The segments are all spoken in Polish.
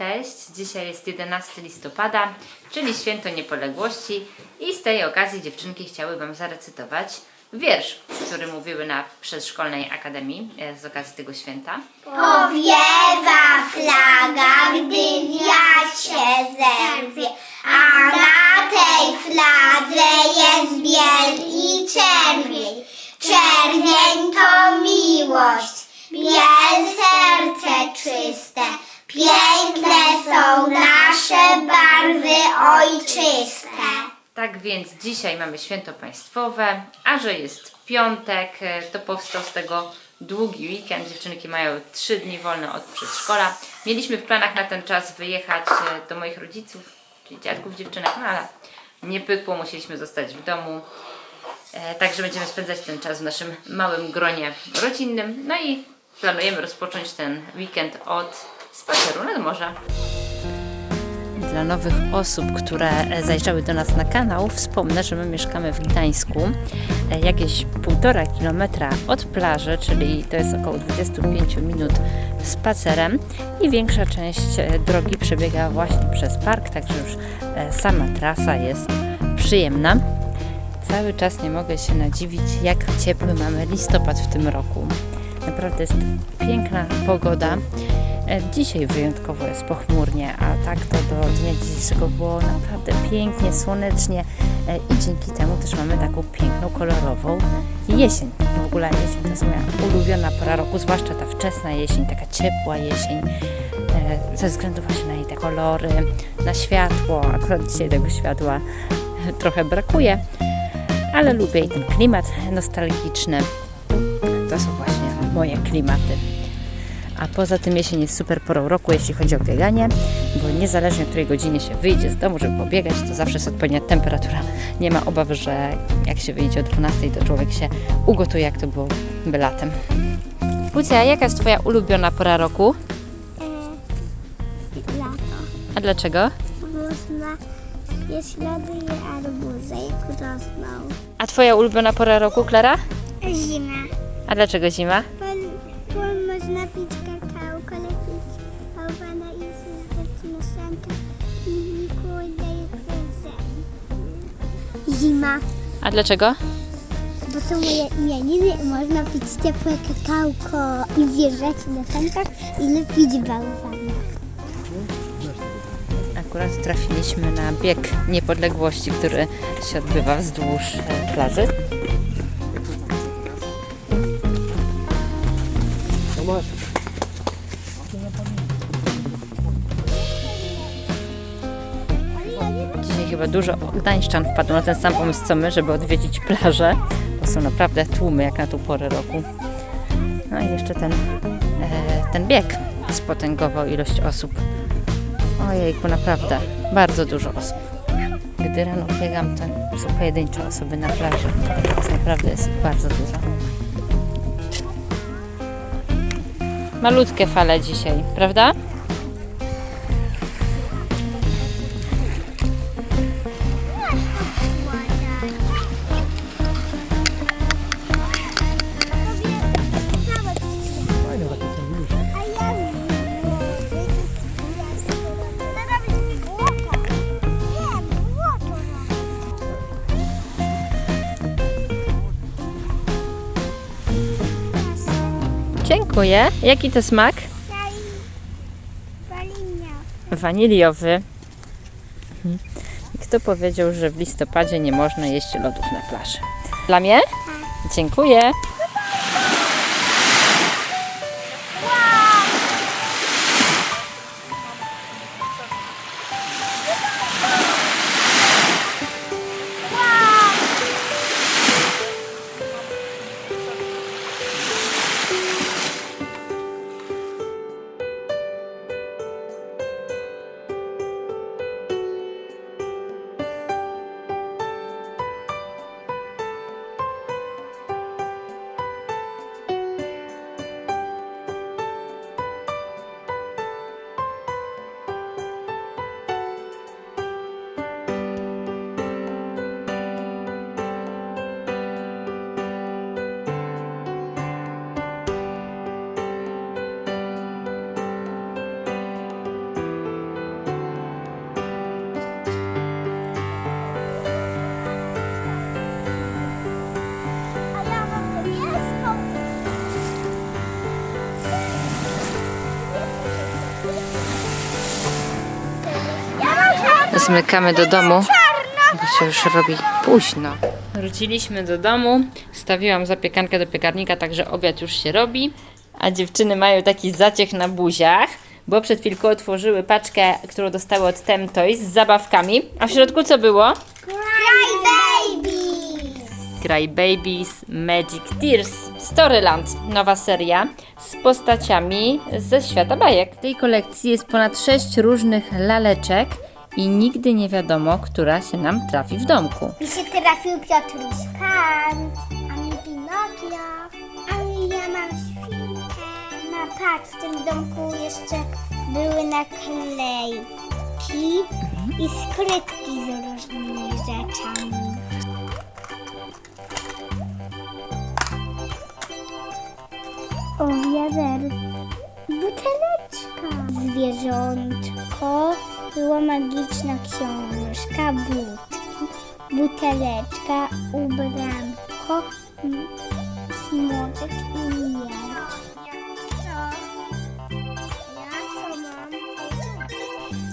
Cześć, dzisiaj jest 11 listopada, czyli święto niepodległości i z tej okazji dziewczynki chciały Wam zarecytować wiersz, który mówiły na przedszkolnej akademii e, z okazji tego święta. Powiewa flaga, gdy wiać się zerwie, a na tej fladze jest biel i czerwień. Czerwień to Piękne są nasze barwy ojczyste. Tak więc dzisiaj mamy święto państwowe, a że jest piątek, e, to powstał z tego długi weekend. Dziewczynki mają trzy dni wolne od przedszkola. Mieliśmy w planach na ten czas wyjechać e, do moich rodziców, czyli dziadków dziewczynek, no ale nie pykło, musieliśmy zostać w domu. E, Także będziemy spędzać ten czas w naszym małym gronie rodzinnym. No i planujemy rozpocząć ten weekend od spaceru nad morze. Dla nowych osób, które zajrzały do nas na kanał, wspomnę, że my mieszkamy w Gdańsku, jakieś półtora kilometra od plaży, czyli to jest około 25 minut spacerem i większa część e, drogi przebiega właśnie przez park, także już e, sama trasa jest przyjemna. Cały czas nie mogę się nadziwić, jak ciepły mamy listopad w tym roku. Naprawdę jest piękna pogoda. E, Dzisiaj wyjątkowo jest pochmurnie, a tak to do dnia dzisiejszego było naprawdę pięknie, słonecznie e, i dzięki temu też mamy taką piękną, kolorową jesień. W ogóle jesień to jest moja ulubiona pora roku, zwłaszcza ta wczesna jesień, taka ciepła jesień, e, ze względu właśnie na jej te kolory, na światło. Akurat dzisiaj tego światła trochę brakuje, ale lubię i ten klimat nostalgiczny. To są właśnie moje klimaty. A poza tym jesień jest super porą roku, jeśli chodzi o bieganie, bo niezależnie o której godzinie się wyjdzie z domu, żeby pobiegać, to zawsze jest odpowiednia temperatura. Nie ma obaw, że jak się wyjdzie o 12, to człowiek się ugotuje, jak to było by latem. Pucia, jaka jest Twoja ulubiona pora roku? Lato. A dlaczego? Można jeść lody i arbuzy i rosną. A Twoja ulubiona pora roku, Klara? Zima. A dlaczego zima? Zima. A dlaczego? Bo są moje imieniny i można pić ciepłe kakałko i wjeżdżać na sankach i lepić bałwana. Akurat trafiliśmy na bieg niepodległości, który się odbywa wzdłuż e, plaży. Dzisiaj chyba dużo gdańszczan wpadło na ten sam pomysł co my, żeby odwiedzić plażę, bo są naprawdę tłumy jak na tą porę roku. No i jeszcze ten, e, ten bieg spotęgował ilość osób. Ojejku, naprawdę bardzo dużo osób. Gdy rano biegam, to są pojedyncze osoby na plaży. Teraz naprawdę jest bardzo dużo. Malutkie fale dzisiaj, prawda? Dziękuję. Jaki to smak? Waniliowy. Kto powiedział, że w listopadzie nie można jeść lodów na plaży? Dla mnie? Dziękuję. Zmykamy do domu, bo się już robi późno. Wróciliśmy do domu, stawiłam zapiekankę do piekarnika, także obiad już się robi, a dziewczyny mają taki zaciech na buziach, bo przed chwilką otworzyły paczkę, którą dostały od Temtoys z zabawkami. A w środku co było? Cry baby! Cry Babies Magic Tears Storyland, nowa seria z postaciami ze świata bajek. W tej kolekcji jest ponad 6 różnych laleczek i nigdy nie wiadomo, która się nam trafi w domku. Mi się trafił Piotruś Pan, a mi Pinokio, a ja mam świnkę. No tak, w tym domku jeszcze były naklejki i skrytki z różnymi rzeczami. O. Buteleczka. Zwierzątko. Była magiczna książka. Budki. Buteleczka. Ubranko. Smoczek i miecz.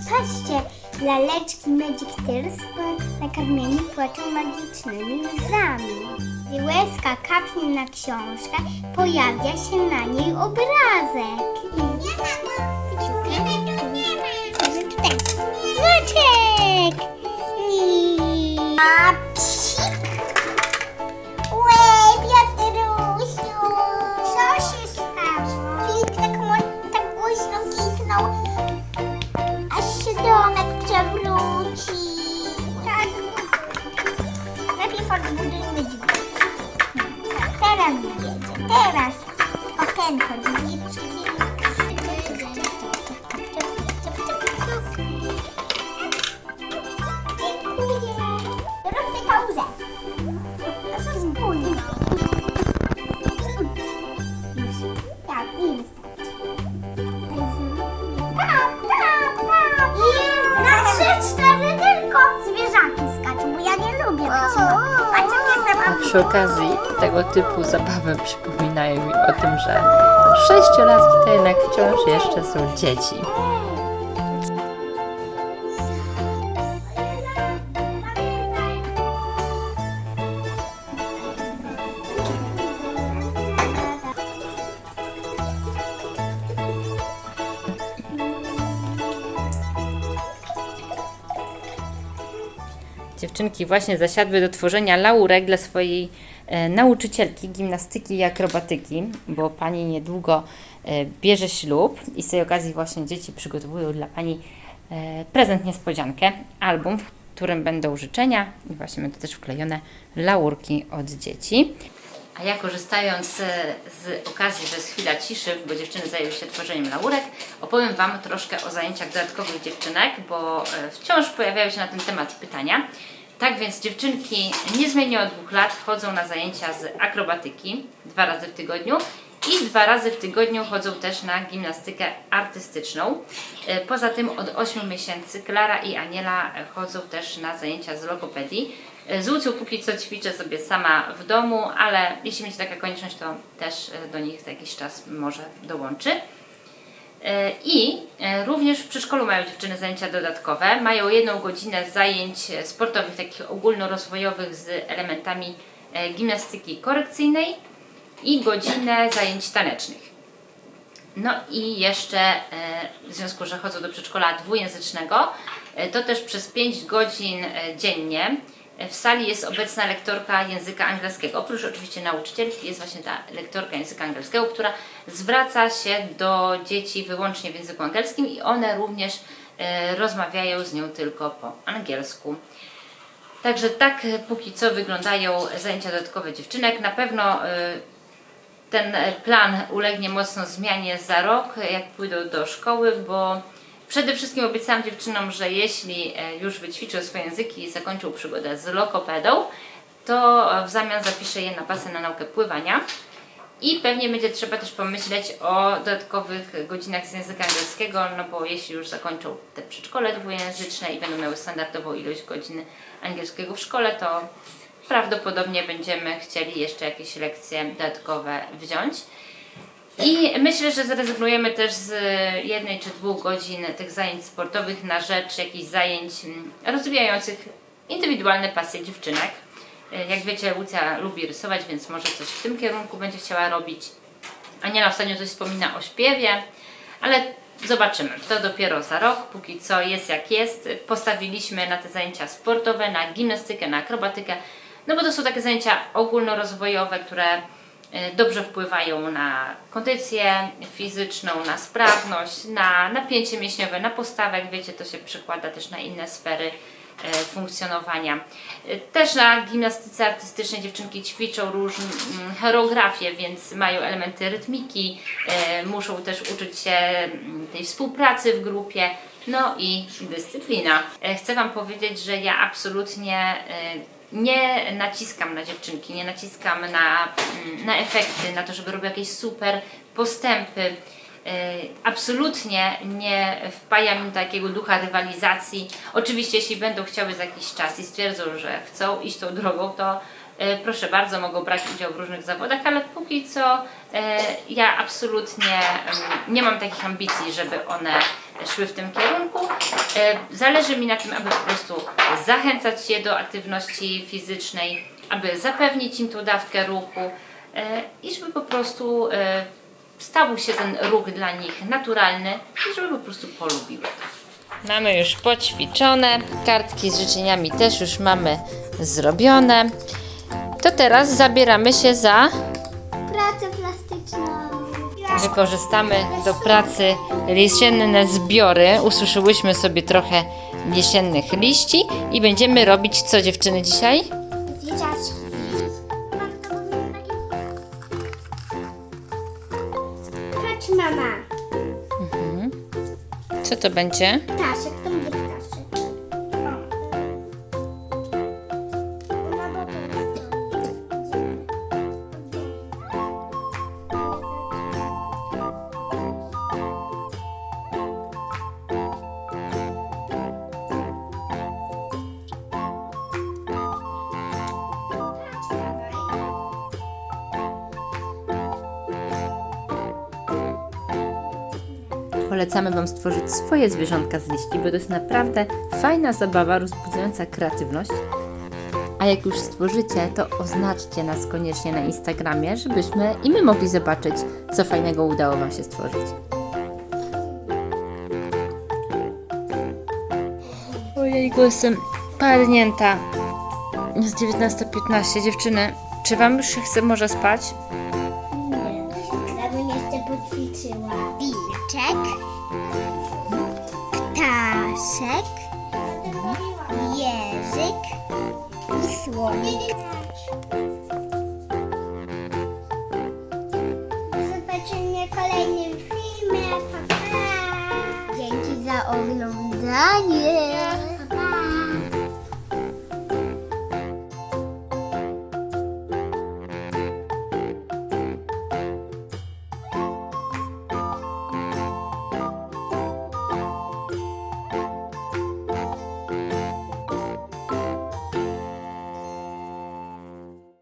Patrzcie, laleczki Magic Tears nakarmieni płaczą magicznymi łzami. Gdy łezka kapnie na książkę, pojawia się na niej obrazek. I... Przy okazji tego typu zabawy przypominają mi o tym, że sześciolatki to jednak wciąż jeszcze są dzieci. Dziewczynki właśnie zasiadły do tworzenia laurek dla swojej e, nauczycielki gimnastyki i akrobatyki, bo pani niedługo e, bierze ślub i z tej okazji właśnie dzieci przygotowują dla pani e, prezent niespodziankę, album, w którym będą życzenia i właśnie będą też wklejone laurki od dzieci. A ja korzystając z okazji, że jest chwila ciszy, bo dziewczyny zajęły się tworzeniem laurek, opowiem Wam troszkę o zajęciach dodatkowych dziewczynek, bo wciąż pojawiają się na ten temat pytania. Tak więc dziewczynki niezmiennie od dwóch lat chodzą na zajęcia z akrobatyki dwa razy w tygodniu i dwa razy w tygodniu chodzą też na gimnastykę artystyczną. E, Poza tym od 8 miesięcy Klara i Aniela chodzą też na zajęcia z logopedii. E, Z Łucją póki co ćwiczę sobie sama w domu, ale jeśli będzie taka konieczność, to też e, do nich za jakiś czas może dołączy. E, I e, również w przedszkolu mają dziewczyny zajęcia dodatkowe. Mają jedną godzinę zajęć e, sportowych, takich ogólnorozwojowych z elementami gimnastyki korekcyjnej i godzinę zajęć tanecznych. No i jeszcze w związku, że chodzą do przedszkola dwujęzycznego, to też przez 5 godzin dziennie w sali jest obecna lektorka języka angielskiego. Oprócz oczywiście nauczycielki jest właśnie ta lektorka języka angielskiego, która zwraca się do dzieci wyłącznie w języku angielskim i one również e, rozmawiają z nią tylko po angielsku. Także tak e, póki co wyglądają zajęcia dodatkowe dziewczynek. Na pewno e, ten plan ulegnie mocno zmianie za rok, jak pójdą do szkoły, bo przede wszystkim obiecałam dziewczynom, że jeśli e, już wyćwiczą swoje języki i zakończą przygodę z lokopedą, to w zamian zapiszę je na pasę na naukę pływania. I pewnie będzie trzeba też pomyśleć o dodatkowych godzinach z języka angielskiego, no bo jeśli już zakończą te przedszkole dwujęzyczne i będą miały standardową ilość godzin angielskiego w szkole, to prawdopodobnie będziemy chcieli jeszcze jakieś lekcje dodatkowe wziąć. I myślę, że zrezygnujemy też z jednej czy dwóch godzin tych zajęć sportowych na rzecz jakichś zajęć mm, rozwijających indywidualne pasje dziewczynek. E, Jak wiecie, Lucja lubi rysować, więc może coś w tym kierunku będzie chciała robić. Aniela ostatnio coś wspomina o śpiewie, ale zobaczymy. To dopiero za rok, póki co jest jak jest. Postawiliśmy na te zajęcia sportowe, na gimnastykę, na akrobatykę, no bo to są takie zajęcia ogólnorozwojowe, które e, dobrze wpływają na kondycję fizyczną, na sprawność, na napięcie mięśniowe, na postawę. Jak wiecie, to się przekłada też na inne sfery e, funkcjonowania. E, Też na gimnastyce artystycznej dziewczynki ćwiczą różne mm, choreografie, więc mają elementy rytmiki, e, muszą też uczyć się mm, tej współpracy w grupie, no i dyscyplina. E, Chcę Wam powiedzieć, że ja absolutnie e, nie naciskam na dziewczynki, nie naciskam na, mm, na efekty, na to, żeby robiły jakieś super postępy. E, Absolutnie nie wpajam im takiego ducha rywalizacji. Oczywiście, jeśli będą chciały za jakiś czas i stwierdzą, że chcą iść tą drogą, to proszę bardzo, mogą brać udział w różnych zawodach, ale póki co e, ja absolutnie em, nie mam takich ambicji, żeby one szły w tym kierunku. E, Zależy mi na tym, aby po prostu zachęcać je do aktywności fizycznej, aby zapewnić im tą dawkę ruchu e, i żeby po prostu e, stał się ten ruch dla nich naturalny i żeby po prostu polubiły to. Mamy już poćwiczone, kartki z życzeniami też już mamy zrobione. To teraz zabieramy się za, Pracę plastyczną. wykorzystamy do pracy jesienne zbiory. Ususzyłyśmy sobie trochę jesiennych liści i będziemy robić co dziewczyny dzisiaj? Zwierzaczki. Chodź mama. Co to będzie? Ptaszek, to będzie ptaszek. Polecamy Wam stworzyć swoje zwierzątka z liści, bo to jest naprawdę fajna zabawa, rozbudzająca kreatywność. A jak już stworzycie, to oznaczcie nas koniecznie na Instagramie, żebyśmy i my mogli zobaczyć, co fajnego udało Wam się stworzyć. Ojej, jestem padnięta. Jest 19.15. Dziewczyny, czy Wam już się chce może spać? Kolejnym filmie. Pa, pa. Dzięki za oglądanie.